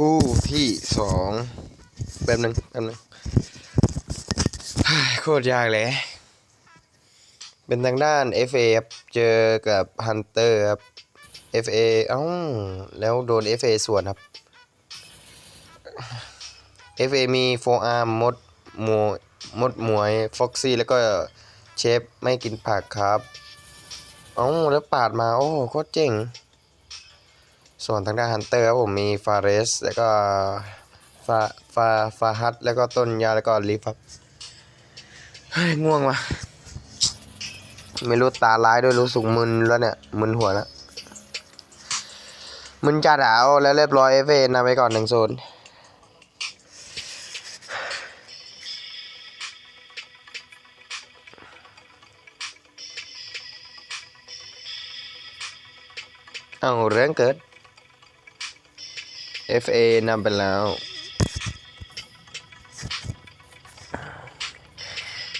คู่ที่สองแป๊บนึงแป๊บนึงโคตรยากเลย เป็นทางด้าน FA ครับเจอกับ Hunter ครับ FA เอ้า แล้วโดน FA สวนครับ FA มีโฟอาร์มมดมวยมดมวยฟ็อกซี่แล้วก็เชฟไม่กินผักครับ เอ้า แล้วปาดมา โอ้โคตรเจ๋ง ส่วนทางด้านฮันเตอร์ครับผมมีฟาเรสแล้วก็ฟาฟาฟาฮัตแล้วก็ต้นยาแล้วก็ลิฟครับเฮ้ยง่วงว่ะไม่รู้ตาร้ายด้วยรู้สึกมึนแล้วเนี่ยมึนหัวแล้วมึนจัดเอาแล้วเรียบร้อยเอฟเอนำไปก่อนหนึ่งโซนเอาเรื่องเกิด FA นำไปแล้ว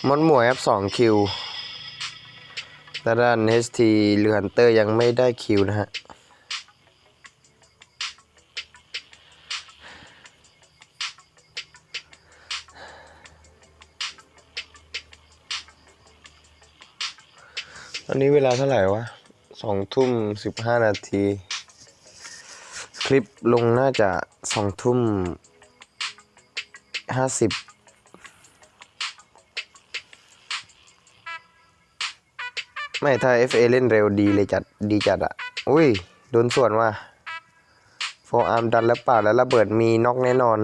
มดหมวยครับ2คิวแต่ด้าน HT หรือ Hunter ยังไม่ได้คิวนะฮะตอนนี้เวลาเท่าไหร่วะสองทุ่มสิบห้านาที คลิปลงน่าจะสองทุ่มห้าสิบไม่ถ้า FA เล่นเร็วดีเลยจัดดีจัดอะอุ้ย โดนส่วนว่าโฟอาร์มดันแล้วเปล่าแล้วระเบิดมีน็อกแน่นอน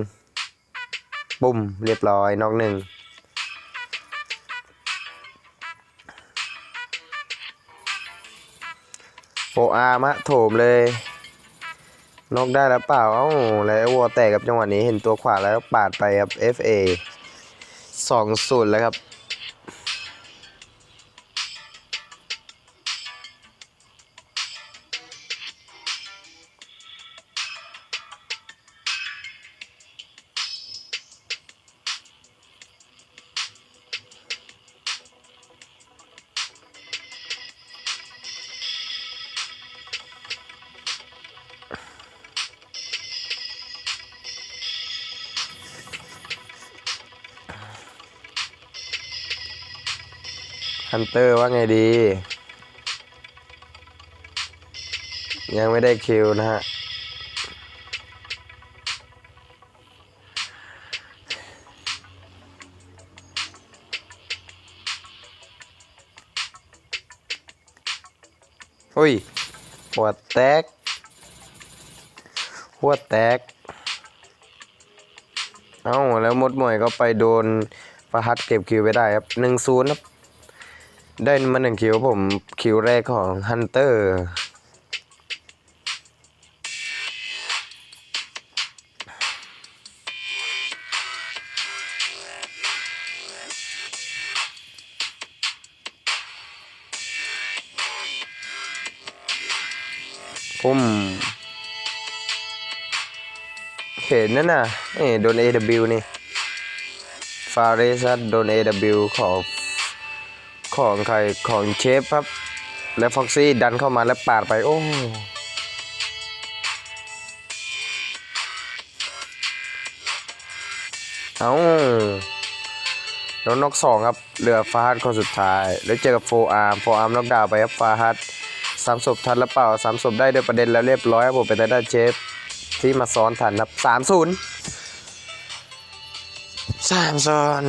ปุ่มเรียบร้อยน็อกหนึ่งโฟอาร์มะโถมเลย นกได้แล้วเปล่า เอ้า แล้ววัวแตกกับจังหวะนี้เห็นตัวขวาแล้วปาดไปครับ FA สองศูนย์แล้วครับ ฮันเตอร์ว่าไงดี ยังไม่ได้คิวนะฮะ อุ้ย หัวแตก หัวแตก เอ้า แล้วมดหมวยก็ไปโดนฟาฮัดเก็บคิวไปได้ครับหนึ่งศูนย์ครับ ได้มาหนึ่งคิวผมคิวแรกของฮันเตอร์ผมเห็นนั่นน่ะนี่โดน AW นี่ ฟาเรซัโดน AW ของ ของใครของเชฟครับ แล้วฟ็อกซี่ดันเข้ามาแล้วปาดไปโอ้เอาแล้วนกสองครับ เหลือฟาฮัดคนสุดท้าย แล้วเจอกับโฟอาร์มโฟอาร์มนกดาวไปครับฟาฮัดสามศพทันแล้วเปล่าสามศพได้โดยประเด็นแล้วเรียบร้อยครับผมเป็นทางด้านเชฟที่มาซ้อนทันครับสามศูนย์สามซ้อน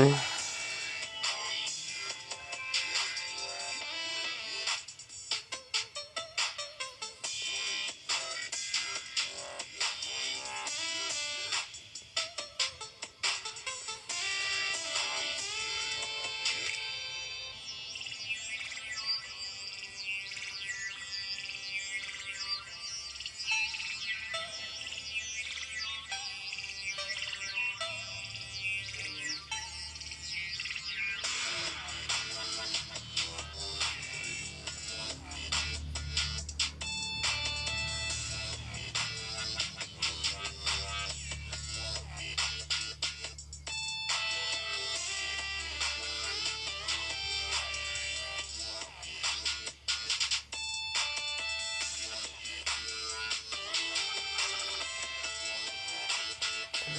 อ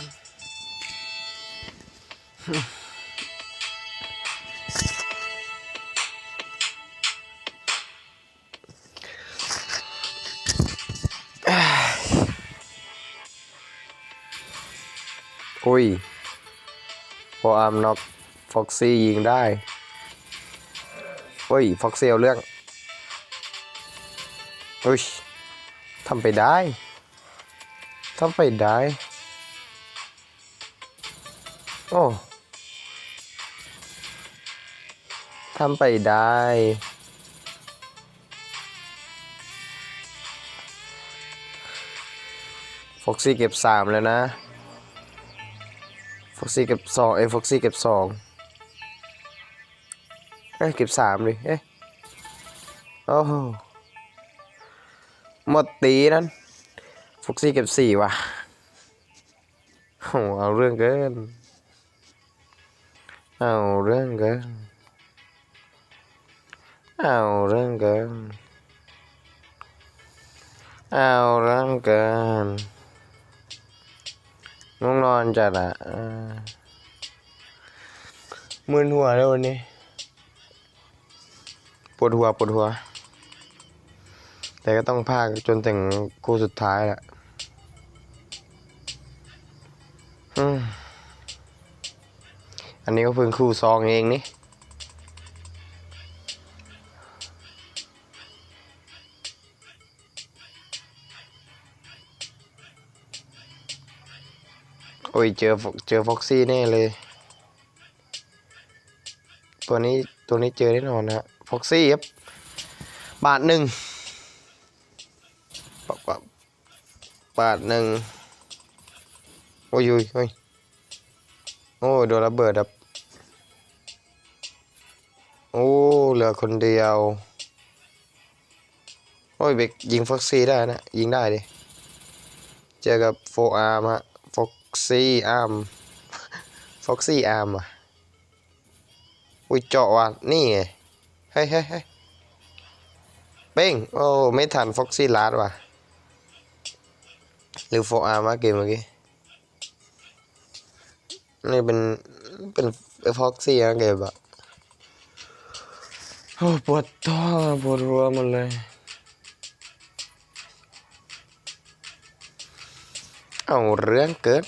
ุ้ยโฟอาร์มน็อกฟ็อกซี่ยิงได้เฮ้ยฟ็อกซี่เอาเรื่องอุ้ยทำไปได้ทำไปได้ โอ้ทำไปได้ ฟ็อกซี่เก็บสามแล้วนะ ฟ็อกซี่เก็บสองเอ้ยฟ็อกซี่เก็บสองเอ้ยเก็บสามเลยเอ้ยโอ้หหมดตีนั้นฟ็อกซี่เก็บสี่ว่ะโอ้เอาเรื่องเกิน เอาเรื่องเกินเอาเรื่องเกินเอาเรื่องเกินง่วงนอนจัดอะมึนหัวแล้ววันนี้ปวดหัวปวดหัว แต่ก็ต้องพากจนถึงคู่สุดท้ายแหละอืม อันนี้ก็เพิ่งคู่ซองเองนี่โอ้ยเจอเจอฟ็อกซี่แน่เลย ตัวนี้ตัวนี้เจอแน่นอนนะฟ็อกซี่ครับ บาทหนึ่งบาทบาทบาทหนึ่งโอ้ยโอ้ย โอ้โดนระเบิดครับ โอ้เหลือคนเดียว โอ้ยเบกยิงฟ็อกซี่ได้นะ ยิงได้ดิ เจอกับโฟอาร์มฮะฟ็อกซี่อาร์มฟ็อกซี่อาร์มอะอุ้ยเจาะว่ะนี่ไงเฮ้ยเฮ้ยเฮ้ยเป้งโอ้ไม่ทันฟ็อกซี่ลาดว่ะหรือโฟอาร์มวะเกมเมื่อกี้ นี่เป็นเป็นฟ็อกซี่นะเกมอะโอ้ปวดท้องปวดหัวหมดเลยเอาเรื่องเกิน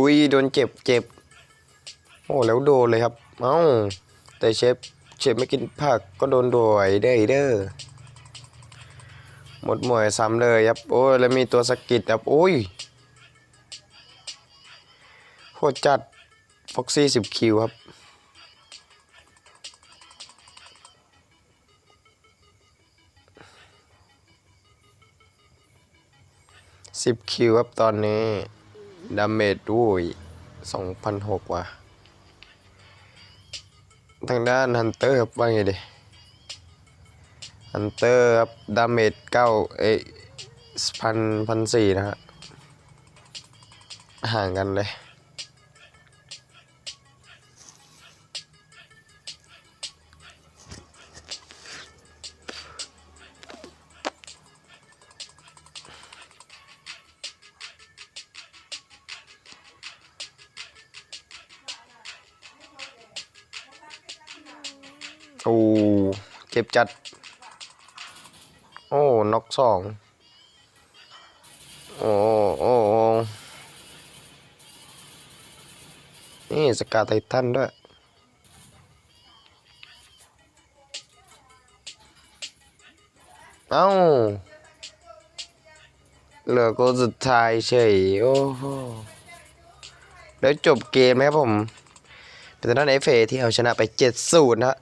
อุ้ยโดนเจ็บเจ็บ โอ้แล้วโดนเลยครับ เอ้า แต่เชฟเชฟไม่กินผักก็โดนด้วยเด้เด้อหมดหมวยซ้ำเลยครับ โอ้ยแล้วมีตัวสกิดครับโอ้ยโคตรจัดฟ็อกซี่สิบคิวครับ สิบคิวครับตอนนี้ ดาเมจด้วยสองพันหกว่ะ ทางด้านฮันเตอร์ครับว่าไงดิฮันเตอร์ครับดาเมจเก้าเอ้พันพันสี่นะฮะ ห่างกันเลย โอ้เจ็บจัด โอ้น็อกสองโอ้โอ้โอ้นี่สกาไททันด้วย เอ้า เหลือคนสุดท้ายเฉย โอ้โหแล้วจบเกมไหมครับผม เป็นทางด้านเอฟเอที่เอาชนะไป7-0นะฮะ